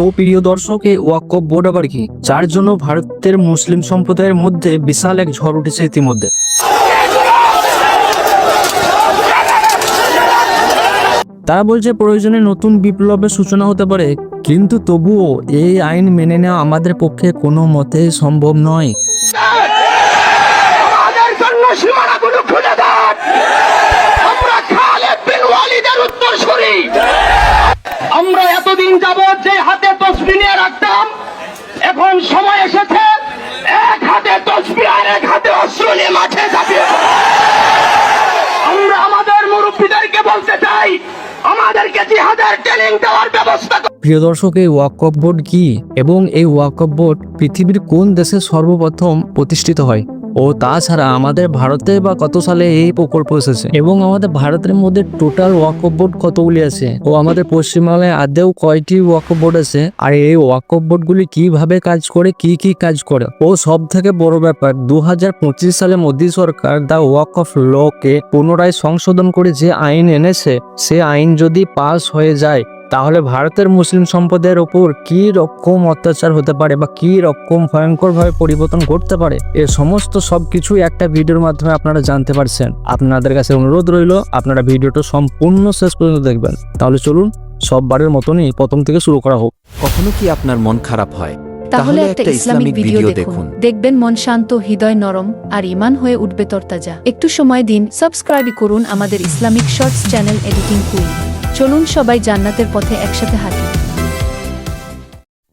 তো প্রিয় দর্শক, এই ওয়াকফ বোর্ড আবার কি? যার জন্য ভারতের মুসলিম সম্প্রদায়ের মধ্যে বিশাল এক ঝড় উঠেছে ইতিমধ্যে। তারা বলছে প্রয়োজনে নতুন বিপ্লবের সূচনা হতে পারে, কিন্তু তবুও এই আইন মেনে নেওয়া আমাদের পক্ষে কোনো মতেই সম্ভব নয়। আমরা বিন ওয়ালিদের আমরা এতদিন যাবৎ যে হাতে তসবি নিয়ে রাখতাম, এখন সময় এসেছে, এক হাতে তসবি আর এক হাতে অস্ত্র নিয়ে মাঠে যাবে আমরা আমাদের মুরব্বীদেরকে বলতে চাই, আমাদেরকে জিহাদের ট্রেনিং দেওয়ার ব্যবস্থা প্রিয় দর্শক, এই ওয়াকফ বোর্ড কি এবং এই ওয়াকফ বোর্ড পৃথিবীর কোন দেশে সর্বপ্রথম প্রতিষ্ঠিত হয়? ও তাছাড়া আমাদের ভারতে বা কত সালে এই প্রকল্প এসেছে? এবং আমাদের ভারতের মধ্যে টোটাল ওয়াকফ বোর্ড কতগুলি আছে? ও আমাদের পশ্চিমবাংলায় আদেও কয়টি ওয়াকফ বোর্ড আছে? আর এই ওয়াকফ বোর্ডগুলি কীভাবে কাজ করে, কি কি কাজ করে? ও সব থেকে বড় ব্যাপার দু হাজার পঁচিশ সালে মোদী সরকার দা ওয়াক অফ লকে পুনরায় সংশোধন করে যে আইন এনেছে, সে আইন যদি পাস হয়ে যায় তাহলে ভারতের মুসলিম সম্প্রদায়ের ওপর কি রকম অত্যাচার হতে পারে বা কি রকম ভয়ঙ্কর ভাবে পরিবর্তন ঘটতে পারে? এ সমস্ত সবকিছু একটা ভিডিওর মাধ্যমে আপনারা জানতে পারছেন। আপনাদের কাছে অনুরোধ রইল আপনারা ভিডিওটা সম্পূর্ণ শেষ পর্যন্ত দেখবেন। তাহলে চলুন সববারের মতনই প্রথম থেকে শুরু করা হোক। কখনো কি আপনার মন খারাপ হয়? তাহলে একটা ইসলামিক ভিডিও দেখুন। দেখবেন মন শান্ত হৃদয় নরম আর ইমান হয়ে উঠবে তরতাজা। একটু সময় দিন সাবস্ক্রাইব করুন আমাদের Islamic shorts channel editing queen. চলুন সবাই জান্নাতের পথে একসাথে হাঁটি।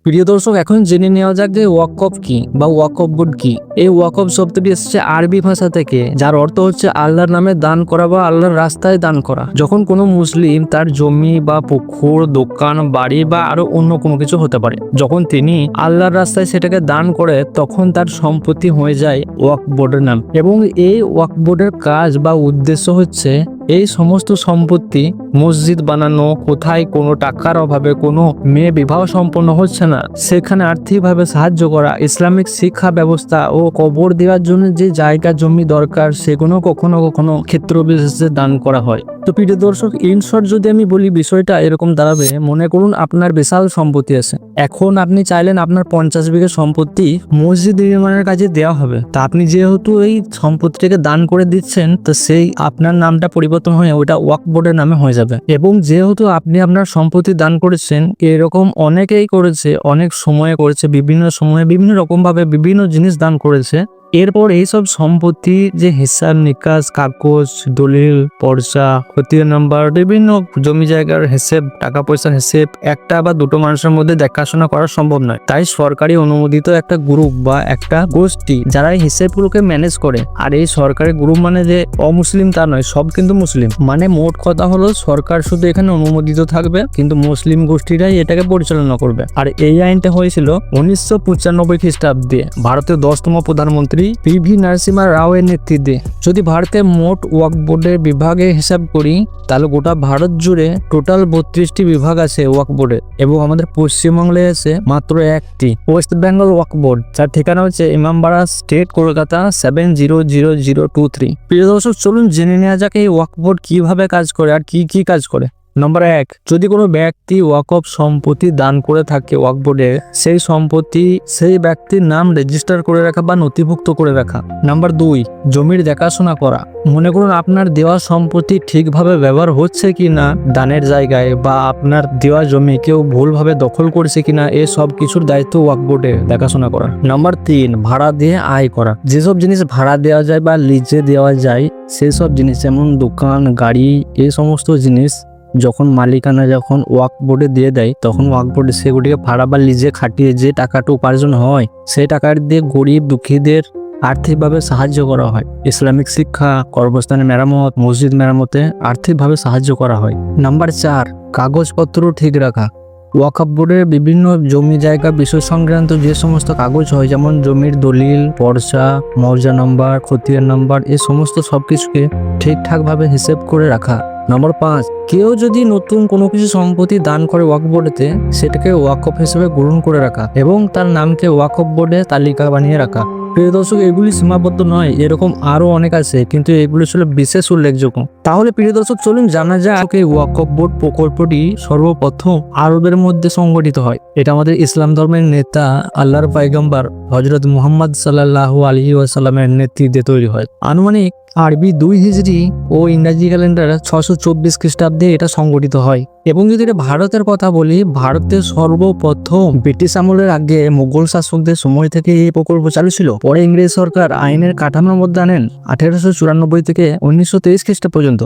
প্রিয় দর্শক, এখন জেনে নেওয়া যাক যে ওয়াকফ কি বা ওয়াকফ বোর্ড কি। এই ওয়াকফ শব্দটি এসেছে আরবি ভাষা থেকে, যার অর্থ হচ্ছে আল্লাহর নামে দান করা বা আল্লাহর রাস্তায় দান করা। যখন কোনো মুসলিম তার জমি বা পুকুর, দোকান, বাড়ি বা আরও অন্য কোনো কিছু হতে পারে, যখন তিনি আল্লাহর রাস্তায় সেটাকে দান করে, তখন তার সম্পত্তি হয়ে যায় ওয়াক বোর্ডের নাম। এবং এই ওয়াকফ বোর্ডের কাজ বা উদ্দেশ্য হচ্ছে এই সমস্ত সম্পত্তি মসজিদ বানানো, কোথায় কোনো টাকার অভাবে কোনো মেয়ে বিবাহ সম্পন্ন হচ্ছে না, সেখানে আর্থিকভাবে সাহায্য করা, ইসলামিক শিক্ষা ব্যবস্থা ও কবর দেওয়ার জন্য যে জায়গা, জমি দরকার, সেগুলো কখনো কখনো ক্ষেত্র বিশেষে দান করা হয়। তো প্রিয় দর্শক ইনশর্ট যদি আমি বলি বিষয়টা এরকম দাঁড়াবে, মনে করুন আপনার বিশাল সম্পত্তি আছে। এখন আপনি চাইলেন আপনার পঞ্চাশ বিঘে সম্পত্তি মসজিদ নির্মাণের কাজে দেওয়া হবে। তা আপনি যেহেতু এই সম্পত্তিটাকে দান করে দিচ্ছেন, তো সেই আপনার নামটা পরিবর্তন হয়ে ওটা ওয়াক বোর্ডের নামে হয়ে যাবে। এবং যেহেতু আপনি আপনার সম্পত্তি দান করেছেন, এরকম অনেকেই করেছে, অনেক সময়ে করেছে, বিভিন্ন সময়ে বিভিন্ন রকম ভাবে বিভিন্ন জিনিস দান করেছে। এরপর এইসব সম্পত্তি যে হিসাব নিকাশ, কাগজ, দলিল, পর্চা খতীয় নাম্বার, বিভিন্ন জমি জায়গার হিসেব, টাকা পয়সার হিসেব, একটা বা দুটো মানুষের মধ্যে দেখাশোনা করা সম্ভব নয়। তাই সরকারি অনুমোদিত একটা গ্রুপ বা একটা গোষ্ঠী, যারা এই হিসেবগুলোকে ম্যানেজ করে। আর এই সরকারি গ্রুপ মানে যে অমুসলিম তা নয়, সব কিন্তু মুসলিম। মানে মোট কথা হলো, সরকার শুধু এখানে অনুমোদিত থাকবে, কিন্তু মুসলিম গোষ্ঠীরাই এটাকে পরিচালনা করবে। আর এই আইনটা হয়েছিল উনিশশো পঁচানব্বই খ্রিস্টাব্দে, ভারতের দশতম প্রধানমন্ত্রী পি ভি নরসিমা রাও এর নেতৃত্বে। যদি ভারতের মোট ওয়াক বোর্ডের বিভাগে হিসাব করি, তাহলে গোটা ভারত জুড়ে টোটাল বত্রিশটি বিভাগ আছে ওয়াক বোর্ডের এবং আমাদের পশ্চিমবাংলায় আছে মাত্র একটি। ওয়েস্ট বেঙ্গল ওয়াক বোর্ড যার ঠিকানা হচ্ছে Imambara state, Kolkata seven zero zero zero two three. প্রিয় দর্শক, চলুন জেনে নেওয়া যাক এই ওয়াক বোর্ড কীভাবে কাজ করে আর কি কি কাজ করে। নম্বর এক, যদি কোনো ব্যক্তি ওয়াকফ সম্পত্তি দান করে থাকে ওয়াক বোর্ডে সেই সম্পত্তি সেই ব্যক্তির নাম রেজিস্টার করে রাখা বা নথিভুক্ত করে রাখা। নাম্বার দুই, জমির দেখাশোনা করা। মনে করুন আপনার দেওয়া সম্পত্তি ঠিকভাবে ব্যবহার হচ্ছে কি না দানের জায়গায় বা আপনার দেওয়া জমি কেউ ভুলভাবে দখল করছে কিনা, এ সব কিছুর দায়িত্ব ওয়াক বোর্ডে দেখাশোনা করা। নাম্বার তিন, ভাড়া দিয়ে আয় করা। যেসব জিনিস ভাড়া দেওয়া যায় বা লিজে দেওয়া যায়, সেসব জিনিস যেমন দোকান, গাড়ি এই সমস্ত জিনিস যখন মালিকানা যখন ওয়াক বোর্ডে দিয়ে দেয় তখন ওয়াক বোর্ডে সেগুলিকে ভাড়া বা লিজে খাটিয়ে যে টাকাটা উপার্জন হয় সেই টাকা দিয়ে গরিব দুঃখীদের আর্থিকভাবে সাহায্য করা হয়। ইসলামিক শিক্ষা কর্মস্থানের মেরামত মসজিদ মেরামতে আর্থিকভাবে সাহায্য করা হয়। নাম্বার চার কাগজপত্র ঠিক রাখা। ওয়াকফ বোর্ডের বিভিন্ন জমি জায়গা বিষয় সংক্রান্ত যে সমস্ত কাগজ হয় যেমন জমির দলিল পর্চা মৌজা নাম্বার খতিয়ান নাম্বার এই সমস্ত সব কিছুকে ঠিকঠাকভাবে হিসেব করে রাখা। নম্বর পাঁচ, কেউ যদি নতুন কোনো কিছু সম্পত্তি দান করে ওয়াকফ বোর্ডেতে, সেটাকে ওয়াকফ হিসেবে গ্রহণ করে রাখা এবং তার নামকে ওয়াকফ বোর্ডে তালিকা বানিয়ে রাখা। প্রিয় দর্শক, এগুলি সীমাবদ্ধ নয়, এরকম আরও অনেক আছে, কিন্তু এগুলি ছিল বিশেষ উল্লেখযোগ্য। তাহলে প্রিয় দর্শক, চলুন জানা যাক এই ওয়াকফ বোর্ড প্রকল্পটি সর্বপ্রথম আরবের মধ্যে সংগঠিত হয়। এটা আমাদের ইসলাম ধর্মের নেতা, আল্লাহর পাইগম্বার হজরত মুহাম্মদ সাল্লাহ আলহি ওয়াসাল্লামের নেতৃত্বে তৈরি হয়। আনুমানিক আরবি দুই হিজড়ি ও ইংরাজি ক্যালেন্ডার ছশো চব্বিশ খ্রিস্টাব্দে এটা সংগঠিত হয়। এবং যদি এটা ভারতের কথা বলি, ভারতের সর্বপ্রথম ব্রিটিশ আমলের আগে মুঘল শাসকদের সময় থেকে এই প্রকল্প চালু ছিল। পরে ইংরেজ সরকার আইনের কাঠামোর মধ্যে আনেন আঠেরোশো চুরানব্বই থেকে উনিশশো তেইশ খ্রিস্টাব্দ পর্যন্ত।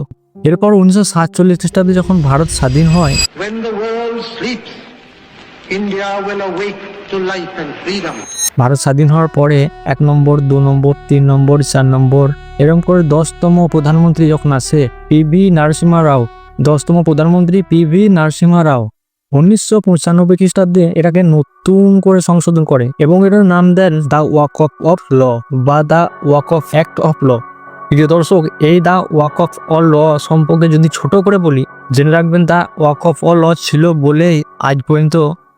এরপর উনিশশো সাতচল্লিশ খ্রিস্টাব্দে যখন ভারত স্বাধীন হয় ভারত স্বাধীন হওয়ার পরে এক নম্বর, দু নম্বর, তিন নম্বর, চার নম্বর এরকম করে দশতম প্রধানমন্ত্রী যখন আসে পি ভি নরসিমা রাও। দশতম প্রধানমন্ত্রী পি ভি নরসিমা রাও। উনিশশো পঁচানব্বই খ্রিস্টাব্দে এটাকে নতুন করে সংশোধন করে এবং এটার নাম দেন দ্য ওয়াক অফ ল বা the Waqf of act of law. প্রিয় দর্শক, এই the Waqf of all law সম্পর্কে যদি ছোট করে বলি, জেনে রাখবেন the Waqf of all law ছিল বলেই আজ পর্যন্ত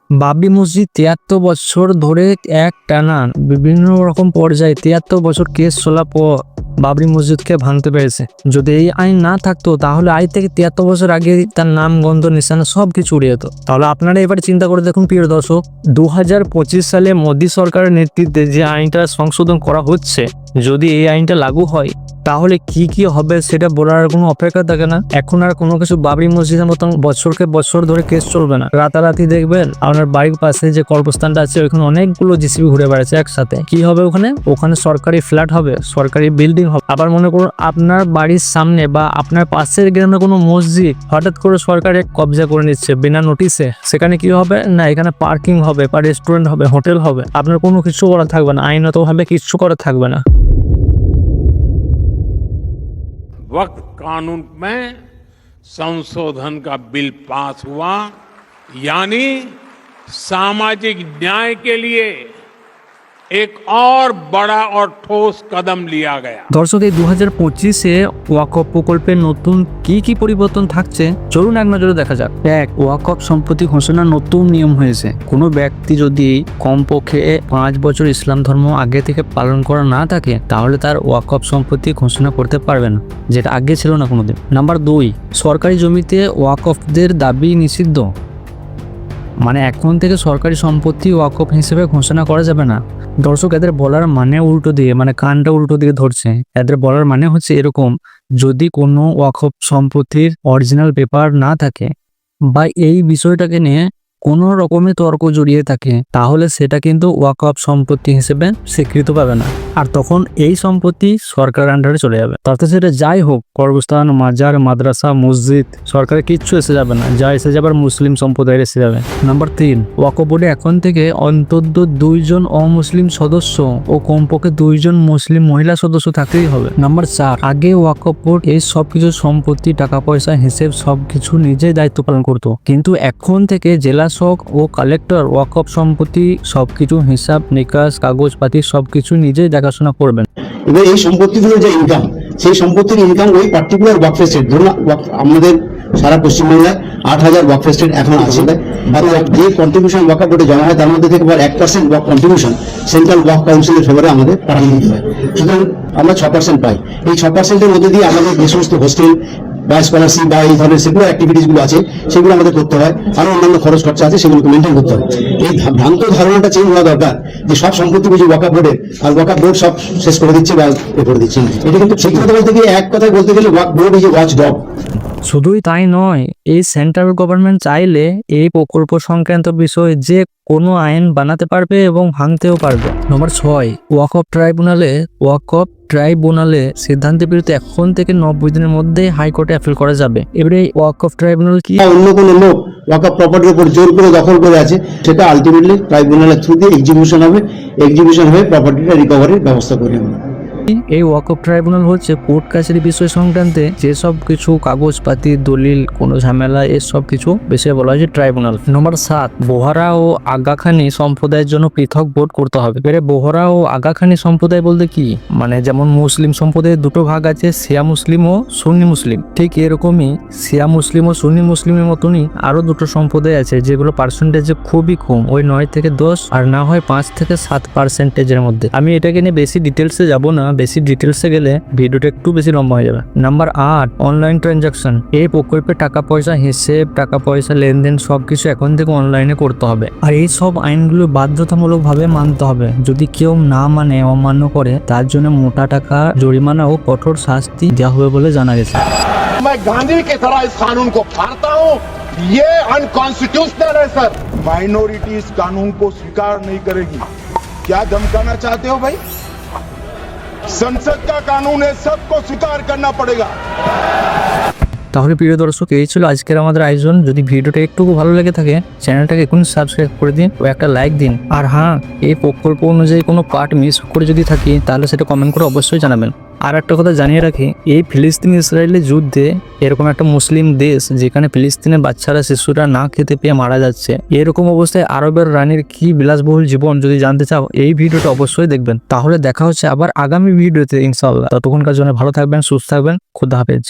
বাবরি মসজিদ তিয়াত্তর বছর ধরে এক টানা বিভিন্ন রকম পর্যায়ে তিয়াত্তর বছর কেস চলার পর বাবরি মসজিদকে ভাঙতে পেরেছে। যদি এই আইন না থাকতো, তাহলে আজ থেকে তিয়াত্তর বছর আগে তার নাম, গন্ধ, নিশানা সব কিছু উড়ে যেত। তাহলে আপনারা এবার চিন্তা করে দেখুন, প্রিয় দর্শক দু হাজার পঁচিশ সালে মোদী সরকারের নেতৃত্বে যে আইনটা সংশোধন করা হচ্ছে, যদি এই আইনটা লাগু হয় তাহলে কি কি হবে সেটা বলার কোনো অপেক্ষা থাকে না। এখন আর কোনো কিছু বাবরি মসজিদের মতন বছরকে বছর ধরে কেস চলবে না। রাতারাতি দেখবেন আপনার বাড়ির পাশে যে কর্মস্থানটা আছে ওখানে অনেকগুলো জিসিবি ঘুরে বেড়াচ্ছে একসাথে। কি হবে ওখানে? ওখানে সরকারি ফ্ল্যাট হবে, সরকারি বিল্ডিং হবে। আবার মনে করুন আপনার বাড়ির সামনে বা আপনার পাশের গ্রামে কোনো মসজিদ হঠাৎ করে সরকার এক কবজা করে নিচ্ছে বিনা নোটিশে। সেখানে কি হবে? না, এখানে পার্কিং হবে বা রেস্টুরেন্ট হবে, হোটেল হবে। আপনার কোনো কিছু করা থাকবে না আইনতভাবে কিচ্ছু করা থাকবে না। वक्त कानून में संशोधन का बिल पास हुआ यानी सामाजिक न्याय के लिए এক আর বড়া আর ঠোস কদম লিয়া গয়া দর্শক এই দু হাজার পঁচিশে ওয়াকফ প্রকল্পের নতুন কি কি পরিবর্তন থাকছে? চলুন এক নজরে দেখা যাক। এক ওয়াকফ সম্পত্তি ঘোষণা নতুন নিয়ম হয়েছে। কোনো ব্যক্তি যদি কমপক্ষে পাঁচ বছর ইসলাম ধর্ম আগে থেকে পালন করা না থাকে তাহলে তার ওয়াকফ সম্পত্তি ঘোষণা করতে পারবে না যেটা আগে ছিল না কোনোদিন। নাম্বার দুই সরকারি জমিতে ওয়াকফদের দাবি নিষিদ্ধ। মানে এখন থেকে সরকারি সম্পত্তি ওয়াকফ হিসেবে ঘোষণা করা যাবে না। দর্শক এদের বলার মানে উল্টো দিয়ে মানে কানটা উল্টো দিয়ে ধরছে। এদের বলার মানে হচ্ছে এরকম, যদি কোনো ওয়াকফ সম্পত্তির অরিজিনাল পেপার না থাকে, বা এই বিষয়টাকে নিয়ে কোনো রকমে তর্ক জড়িয়ে থাকে, তাহলে সেটা কিন্তু ওয়াকফ সম্পত্তি হিসেবে স্বীকৃত পাবে না। আর তখন এই সম্পত্তি সরকার আন্ডারে চলে যাবে। তাতে সেটা যাই হোক কর্মস্থান মাজার, মাদ্রাসা, মসজিদ সরকারের কিচ্ছু এসে যাবে না। যা এসে যাবার মুসলিম সম্প্রদায়ের এসে যাবে। নাম্বার তিন, ওয়াকফ বোর্ডে এখন থেকে অন্তত দুইজন অমুসলিম সদস্য ও কমপক্ষে দুইজন মুসলিম মহিলা সদস্য থাকতেই হবে। নাম্বার চার, আগে ওয়াকফ বোর্ড এই সবকিছু সম্পত্তি টাকা পয়সা হিসেব সবকিছু নিজেই দায়িত্ব পালন করতো। কিন্তু এখন থেকে জেলা শক ও কালেক্টর ওয়াকফ সম্পত্তি সবকিছু হিসাব নিকাশ কাগজপাতি সবকিছু নিজেই দেখাশোনা করবেন। এবার এই সম্পত্তিগুলোর যে ইনকাম সেই সম্পত্তির ইনকাম ওই পার্টিকুলার ওয়াকফ ধরুন আমাদের সারা পশ্চিমবাংলায় আট হাজার ওয়াকফ স্টেট এখন আছে। বা যে কন্ট্রিবিউশন ওয়াকফ বোর্ডে জমা হয় তার মধ্যে থেকে আবার এক percent Waqf contribution central Waqf কাউন্সিলের ফেভারে আমাদের পাঠানো দিতে হয়। সুতরাং আমরা ছ পার্সেন্ট পাই। এই ছ পার্সেন্টের মধ্যে দিয়ে আমাদের যে সমস্ত হোস্টেল বা স্কলারশিপ বা এই ধরনের সেগুলো অ্যাক্টিভিটিসগুলো আছে, সেগুলো আমাদের করতে হয়। আরও অন্যান্য খরচ খরচা আছে, সেগুলোকে মেনটেন করতে হয়। এই ভ্রান্ত ধারণাটা চেঞ্জ হওয়া দরকার যে সব সম্পত্তি বুঝি ওয়াকা বোর্ডের আর ওয়াকা বোর্ড সব শেষ করে দিচ্ছে বা এ করে দিচ্ছে। এটা কিন্তু ঠিক কথা বলতে গিয়ে এক কথায় বলতে গেলে Waqf board is watch dog শুধুই তাই নয়, এই সেন্ট্রাল গভর্নমেন্ট চাইলে এই প্রকল্প সংক্রান্ত বিষয়ে যে কোনো আইন বানাতে পারবে এবং ভাঙতেও পারবে। নম্বর ছয় ওয়াকফ ট্রাইব্যুনালে ওয়াকফ ট্রাইব্যুনালে সিদ্ধান্তের বিরুদ্ধে এখন থেকে নব্বই দিনের মধ্যে হাইকোর্টে অ্যাপিল করা যাবে। এবারে ওয়াক অফ ট্রাইব্যুনাল কি? অন্য কোনো লোক ওয়াক অফ প্রপার্টির উপর জোর করে দখল করে আছে, সেটা আলটিমেটলি ট্রাইব্যুনালের থ্রু দিয়ে এক্সিবিশন হবে। এক্সিবিশন হয়ে প্রপার্টিটা রিকভারির ব্যবস্থা করি আমরা এই ওয়াকফ ট্রাইব্যুনাল হচ্ছে কোর্ট কাছারি বিষয় সংক্রান্তে যেসব কিছু কাগজপাতি, দলিল, কোনো ঝামেলা এসব কিছু বিষয়ে বলা হয়েছে ট্রাইব্যুনাল। নম্বর সাত, বোহারা ও আগাখানি সম্প্রদায়ের জন্য পৃথক ভোট করতে হবে। এবারে বোহরা ও আগাখানি সম্প্রদায় বলতে কি? মানে যেমন মুসলিম সম্প্রদায়ের দুটো ভাগ আছে, শিয়া মুসলিম ও সুন্নি মুসলিম। ঠিক এরকমই শিয়া মুসলিম ও সুন্নি মুসলিমের মতনই আরও দুটো সম্প্রদায় আছে, যেগুলো পার্সেন্টেজে খুবই কম, ওই নয় থেকে দশ আর না হয় পাঁচ থেকে সাত পার্সেন্টেজের মধ্যে। আমি এটাকে নিয়ে বেশি ডিটেলসে যাব না বেশি ডিটেলসে গেলে ভিডিওটা একটু বেশি লম্বা হয়ে যাবে নাম্বার আট অনলাইন ট্রানজাকশন এই প্রকল্পে টাকা পয়সা হিসেব টাকা পয়সা লেনদেন সবকিছু এখন থেকে অনলাইনে করতে হবে আর এই সব আইনগুলো বাধ্যতামূলকভাবে মানতে হবে যদি কেউ না মানে অমান্য করে তার জন্য মোটা টাকা জরিমানা ও কঠোর শাস্তি দেওয়া হবে বলে জানা গেছে मैं गांधी की तरह इस कानून को फाड़ता हूं ये अनकॉन्स्टिट्यूशनल है सर माइनॉरिटी इस कानून को स्वीकार नहीं करेगी क्या धमकाना चाहते हो भाई संसद का कानून है सबको स्वीकार करना पड़ेगा তাহলে প্রিয় দর্শক এই ছিল আজকের আমাদের আয়োজন যদি ভিডিওটা একটু ভালো লেগে থাকে চ্যানেলটাকে এখন সাবস্ক্রাইব করে দিন ও একটা লাইক দিন আর হ্যাঁ এই প্রকল্প অনুযায়ী কোনো পার্ট মিস করে যদি থাকি তাহলে সেটা কমেন্ট করে অবশ্যই জানাবেন আর একটা কথা জানিয়ে রাখি, এই ফিলিস্তিন ইসরায়েলের যুদ্ধে এরকম একটা মুসলিম দেশ যেখানে ফিলিস্তিনের বাচ্চারা, শিশুরা না খেতে পেয়ে মারা যাচ্ছে, এরকম অবস্থায় আরবের রানীর কি বিলাসবহুল জীবন? যদি জানতে চাও, এই ভিডিওটা অবশ্যই দেখবেন। তাহলে দেখা হচ্ছে আবার আগামী ভিডিওতে ইনশাল্লাহ ততক্ষণকার জন্য ভালো থাকবেন, সুস্থ থাকবেন, খুদা হাফেজ।